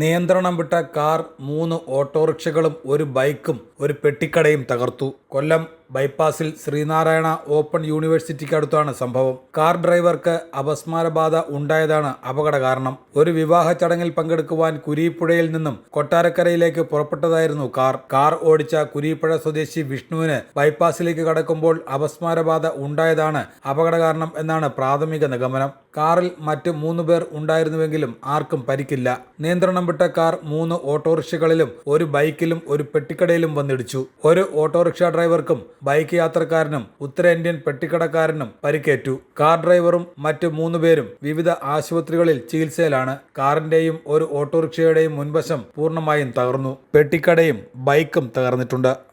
നിയന്ത്രണം വിട്ട കാർ മൂന്ന് ഓട്ടോറിക്ഷകളും ഒരു ബൈക്കും ഒരു പെട്ടിക്കടയും തകർത്തു. കൊല്ലം ബൈപ്പാസിൽ ശ്രീനാരായണ ഓപ്പൺ യൂണിവേഴ്സിറ്റിക്ക് അടുത്താണ് സംഭവം. കാർ ഡ്രൈവർക്ക് അപസ്മാരബാധ ഉണ്ടായതാണ് അപകട കാരണം ഒരു വിവാഹ ചടങ്ങിൽ പങ്കെടുക്കുവാൻ കുരീപ്പുഴയിൽ നിന്നും കൊട്ടാരക്കരയിലേക്ക് പുറപ്പെട്ടതായിരുന്നു കാർ. കാർ ഓടിച്ച കുരീപ്പുഴ സ്വദേശി വിഷ്ണുവിന് ബൈപ്പാസിലേക്ക് കടക്കുമ്പോൾ അപസ്മാരബാധ ഉണ്ടായതാണ് അപകട കാരണം എന്നാണ് പ്രാഥമിക നിഗമനം. കാറിൽ മറ്റ് മൂന്ന് പേർ ഉണ്ടായിരുന്നുവെങ്കിലും ആർക്കും പരിക്കില്ല. നിയന്ത്രണം വിട്ട കാർ മൂന്ന് ഓട്ടോറിക്ഷകളിലും ഒരു ബൈക്കിലും ഒരു പെട്ടിക്കടയിലും വന്നിടിച്ചു. ഒരു ഓട്ടോറിക്ഷ ഡ്രൈവർക്കും ബൈക്ക് യാത്രക്കാരനും ഉത്തരേന്ത്യൻ പെട്ടിക്കടക്കാരനും പരിക്കേറ്റു. കാർ ഡ്രൈവറും മറ്റ് മൂന്നുപേരും വിവിധ ആശുപത്രികളിൽ ചികിത്സയിലാണ്. കാറിന്റെയും ഒരു ഓട്ടോറിക്ഷയുടെയും മുൻവശം പൂർണമായും തകർന്നു. പെട്ടിക്കടയും ബൈക്കും തകർന്നിട്ടുണ്ട്.